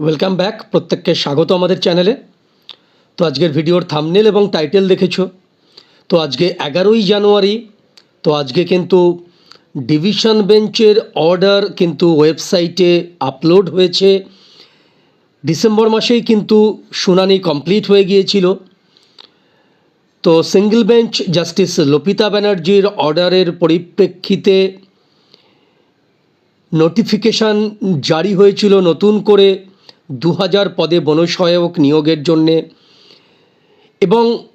Welcome back প্রত্যেককে স্বাগত আমাদের চ্যানেলে তো আজকের ভিডিওর থামনেল এবং টাইটেল দেখেছ। তো আজকে এগারোই জানুয়ারি। তো আজকে কিন্তু ডিভিশন বেঞ্চের অর্ডার কিন্তু ওয়েবসাইটে আপলোড হয়েছে। ডিসেম্বর মাসেই কিন্তু শুনানি কমপ্লিট হয়ে গিয়েছিল। তো সিঙ্গেল বেঞ্চ জাস্টিস লোপিতা ব্যানার্জির অর্ডারের পরিপ্রেক্ষিতে নোটিফিকেশান জারি হয়েছিল নতুন করে। দু হাজার পদে বনসহায়ক নিয়োগের জন্যে। এবং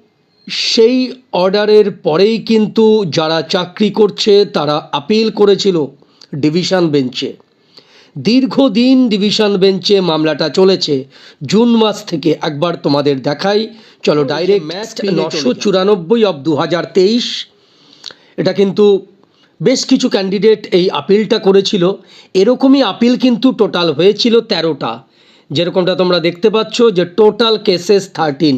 সেই অর্ডারের পরেই কিন্তু যারা চাকরি করছে তারা আপিল করেছিল ডিভিশন বেঞ্চে। দীর্ঘদিন ডিভিশন বেঞ্চে মামলাটা চলেছে। জুন মাস থেকে একবার তোমাদের দেখাই। চলো ডাইরেক্ট ম্যাচ নশো চুরানব্বই অব দু হাজার তেইশ। এটা কিন্তু বেশ কিছু ক্যান্ডিডেট এই আপিলটা করেছিল। এরকমই আপিল কিন্তু টোটাল হয়েছিল তেরোটা। যেরকমটা তোমরা দেখতে পাচ্ছ যে টোটাল কেসেস থার্টিন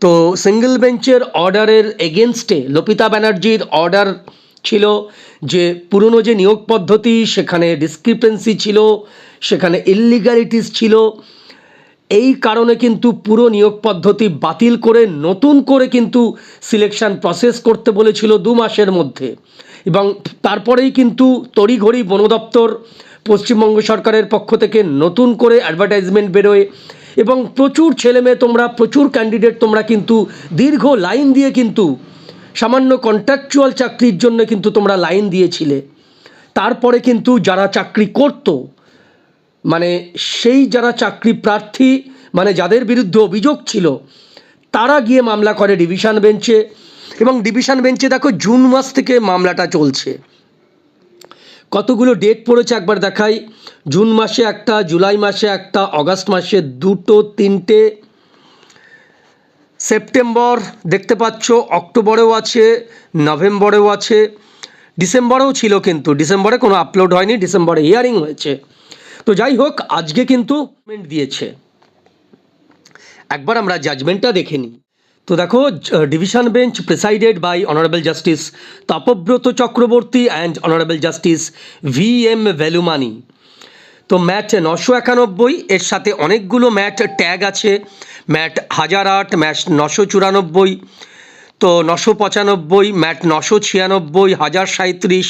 তো সিঙ্গেল বেঞ্চের অর্ডারের এগেনস্টে লোপিতা ব্যানার্জির অর্ডার ছিল যে পুরনো যে নিয়োগ পদ্ধতি, সেখানে ডিসক্রিপেন্সি ছিল, সেখানে ইললিগালিটিস ছিল। এই কারণে কিন্তু পুরো নিয়োগ পদ্ধতি বাতিল করে, নতুন করে কিন্তু সিলেকশন প্রসেস করতে বলেছিল দু মাসের মধ্যে। এবং তারপরেই কিন্তু তড়িঘড়ি বন দপ্তর পশ্চিমবঙ্গ সরকারের পক্ষ থেকে নতুন করে অ্যাডভার্টাইজমেন্ট বেরোয় এবং প্রচুর ছেলেমেয়ে তোমরা, প্রচুর ক্যান্ডিডেট তোমরা কিন্তু দীর্ঘ লাইন দিয়ে কিন্তু সামান্য কন্ট্রাকচুয়াল চাকরির জন্য কিন্তু তোমরা লাইন দিয়েছিলে। তারপরে কিন্তু যারা চাকরি করতো মানে সেই যারা চাকরি প্রার্থী মানে যাদের বিরুদ্ধে অভিযোগ ছিল, তারা গিয়ে মামলা করে ডিভিশন বেঞ্চে এবং ডিভিশন বেঞ্চে দেখো জুন মাস থেকে মামলাটা চলছে। কতগুলো ডেট পড়েছে একবার দেখাই। জুন মাসে একটা, জুলাই মাসে একটা, অগাস্ট মাসে দুটো, তিনটে। সেপ্টেম্বর দেখতে পাচ্ছ, অক্টোবরেও আছে, নভেম্বরেও আছে। ডিসেম্বরেও ছিল কিন্তু, ডিসেম্বরে কোনো আপলোড হয়নি, ডিসেম্বরে হিয়ারিং হয়েছে। তো যাই হোক, আজকে কিন্তু দিয়েছে। একবার আমরা জাজমেন্টটা দেখে নিই। তো দেখো division bench presided by honourable justice Tapabrata Chakraborty and honourable justice V M Valumani তো ম্যাট নশো একানব্বই, এর সাথে অনেকগুলো ম্যাট ট্যাগ আছে। ম্যাট হাজার আট ম্যাট নশো চুরানব্বই, তো নশো পঁচানব্বই ম্যাট নশো ছিয়ানব্বই, হাজার সাঁত্রিশ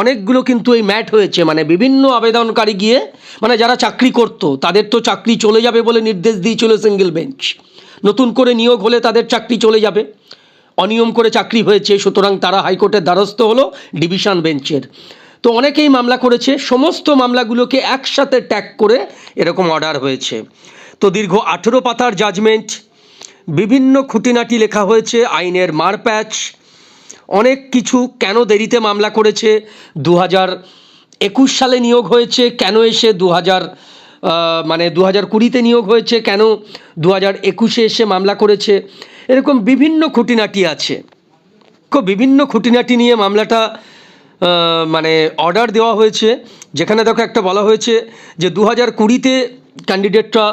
অনেকগুলো কিন্তু এই ম্যাট হয়েছে। মানে বিভিন্ন আবেদনকারী গিয়ে মানে যারা চাকরি করতো, তাদের তো চাকরি চলে যাবে বলে নির্দেশ দিয়েছিল সিঙ্গেল বেঞ্চ নতুন করে নিয়োগ হলে তাদের চাকরি চলে যাবে। অনিয়ম করে চাকরি হয়েছে, সুতরাং তারা হাইকোর্টের দ্বারস্থ হলো ডিভিশন বেঞ্চের। তো অনেকেই মামলা করেছে, সমস্ত মামলাগুলোকে একসাথে ট্যাগ করে এরকম অর্ডার হয়েছে। তো দীর্ঘ আঠেরো পাতার জাজমেন্ট, বিভিন্ন খুঁটিনাটি লেখা হয়েছে, আইনের মারপ্যাচ, অনেক কিছু কেন দেরিতে মামলা করেছে দু হাজার একুশ সালে নিয়োগ হয়েছে, কেন এসে দু হাজার মানে দু হাজার কুড়িতে নিয়োগ হয়েছে, কেন দু হাজার একুশে এসে মামলা করেছে? এরকম বিভিন্ন খুঁটিনাটি আছে। খুব বিভিন্ন খুঁটিনাটি নিয়ে মামলাটা মানে অর্ডার দেওয়া হয়েছে। যেখানে দেখো একটা বলা হয়েছে যে দু হাজার কুড়িতে ক্যান্ডিডেটরা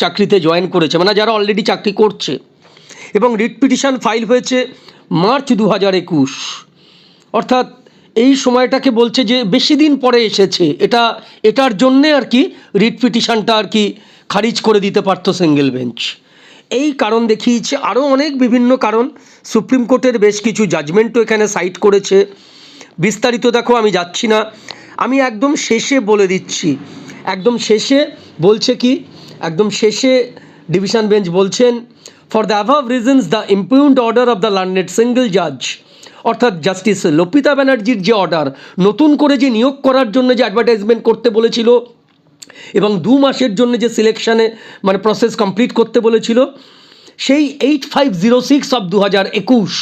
চাকরিতে জয়েন করেছে মানে যারা অলরেডি চাকরি করছে। এবং রিট পিটিশন ফাইল হয়েছে মার্চ দু হাজার একুশ। অর্থাৎ এই সময়টাকে বলছে যে বেশি দিন পরে এসেছে। এটা, এটার জন্যে আর কি রিট পিটিশনটা আর কি খারিজ করে দিতে পারতো সিঙ্গেল বেঞ্চ এই কারণ দেখিয়েছে আরও অনেক বিভিন্ন কারণ। সুপ্রিম কোর্টের বেশ কিছু জাজমেন্টও এখানে সাইট করেছে। বিস্তারিত দেখো, আমি যাচ্ছি না। আমি একদম শেষে বলে দিচ্ছি। একদম শেষে বলছে কি, একদম শেষে ডিভিশন বেঞ্চ বলছেন for the above reasons the impugned order of the learned single জাজ অর্থাৎ জাস্টিস লোপিতা ব্যানার্জির যে অর্ডার, নতুন করে যে নিয়োগ করার জন্য যে অ্যাডভার্টাইজমেন্ট করতে বলেছিল এবং দু মাসের জন্য যে সিলেকশানে মানে প্রসেস কমপ্লিট করতে বলেছিল, সেই eight five zero six of দু হাজার একুশ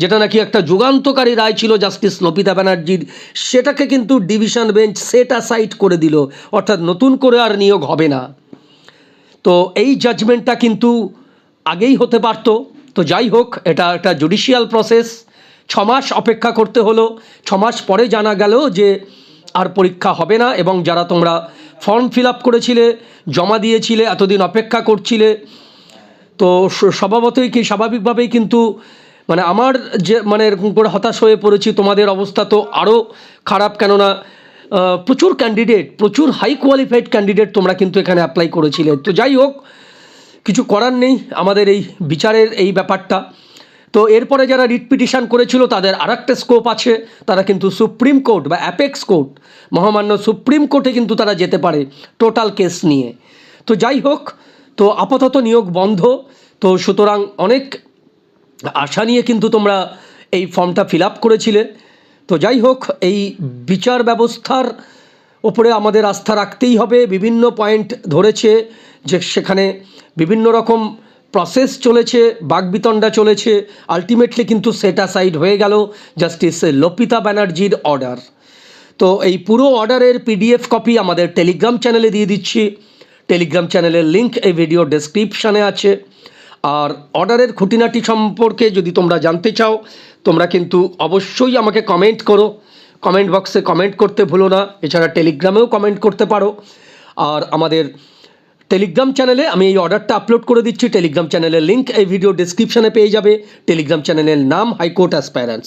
যেটা নাকি একটা যুগান্তকারী রায় ছিল জাস্টিস লোপিতা ব্যানার্জির, সেটাকে কিন্তু ডিভিশন বেঞ্চ সেট অ্যাসাইড করে দিল। অর্থাৎ নতুন করে আর নিয়োগ হবে না। তো এই জাজমেন্টটা কিন্তু আগেই হতে পারত। তো যাই হোক, এটা একটা জুডিশিয়াল প্রসেস ছমাস অপেক্ষা করতে হলো। ছমাস পরে জানা গেল যে আর পরীক্ষা হবে না এবং যারা তোমরা ফর্ম ফিল আপ করেছিলে, জমা দিয়েছিলে, এতদিন অপেক্ষা করছিলে, তো স্বভাবতই কি, স্বাভাবিকভাবেই কিন্তু মানে আমার যে মানে এরকম করে হতাশ হয়ে পড়েছি, তোমাদের অবস্থা তো আরও খারাপ, কেননা প্রচুর ক্যান্ডিডেট প্রচুর হাই কোয়ালিফাইড ক্যান্ডিডেট তোমরা কিন্তু এখানে অ্যাপ্লাই করেছিলে। তো যাই হোক, কিছু করার নেই, আমাদের এই বিচারের এই ব্যাপারটা। তো এরপরে যারা রিট পিটিশন করেছিল, তাদের আর একটা স্কোপ আছে। তারা কিন্তু সুপ্রিম কোর্ট বা অ্যাপেক্স কোর্ট মহামান্য সুপ্রিম কোর্টে কিন্তু তারা যেতে পারে টোটাল কেস নিয়ে। তো যাই হোক, তো আপাতত নিয়োগ বন্ধ। তো সুতরাং অনেক আশা নিয়ে কিন্তু তোমরা এই ফর্মটা ফিল আপ করেছিলে। তো যাই হোক, এই বিচার ব্যবস্থার ওপরে আমাদের আস্থা রাখতেই হবে। বিভিন্ন পয়েন্ট ধরেছে যে সেখানে বিভিন্ন রকম প্রসেস চলেছে বাগবিতণ্ডা চলেছে আলটিমেটলি কিন্তু সেটা সাইড হয়ে গেল জাস্টিস লপিতা ব্যানার্জির অর্ডার তো এই পুরো অর্ডারের পিডিএফ কপি আমাদের টেলিগ্রাম চ্যানেলে দিয়ে দিচ্ছি। টেলিগ্রাম চ্যানেলের লিঙ্ক এই ভিডিও ডেসক্রিপশানে আছে। আর অর্ডারের খুঁটিনাটি সম্পর্কে যদি তোমরা জানতে চাও, তোমরা কিন্তু অবশ্যই আমাকে কমেন্ট করো। কমেন্ট বক্সে কমেন্ট করতে ভুলো না, এছাড়া টেলিগ্রামেও কমেন্ট করতে পারো। আর আমাদের টেলিগ্রাম চ্যানেলে আমি এই অর্ডারটা আপলোড করে দিচ্ছি। টেলিগ্রাম চ্যানেলের লিঙ্ক এই ভিডিও ডিসক্রিপশানে পেয়ে যাবে। টেলিগ্রাম চ্যানেলের নাম হাইকোর্ট অ্যাসপায়ারেন্স